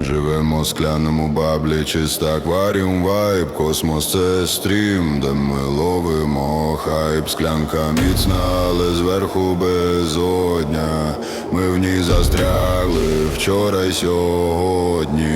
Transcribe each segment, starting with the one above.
Живемо в скляному баблі, чиста акваріум вайб, космос це стрім, де ми ловимо хайп, склянка міцна, але зверху безодня. Ми в ній застрягли вчора й сьогодні.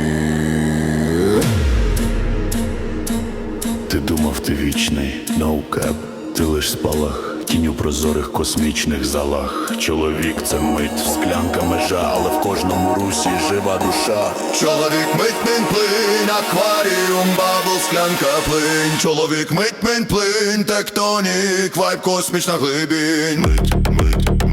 Ти думав, ти вічний, no cap Ти лиш спалах, тінь у прозорих космічних залах. Чоловік це мить, склянка межа, але в кожному русі жива душа. Чоловік мить мень плинь, акваріум, бабл, склянка плинь. Чоловік мить мень плинь, тектонік, вайб космічна глибінь. Мить, мить,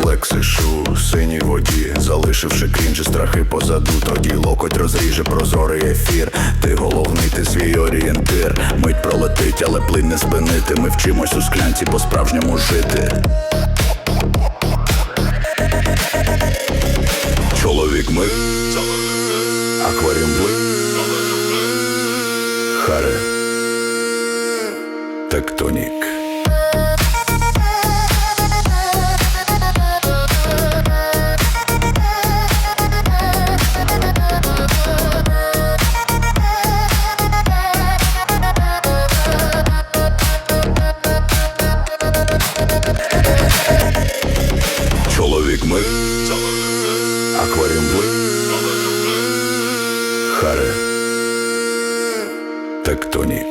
Ти флексиш синій воді, залишивши крінж і страхи позаду, тоді локоть розріже прозорий ефір. Ти головний, ти свій орієнтир. Мить пролетить, але плин не спинити. Ми вчимось у склянці по-справжньому жити. Чоловік ми Акваріум бли Харе Тектонік Аквариум Блэк. Харе. Тектоник.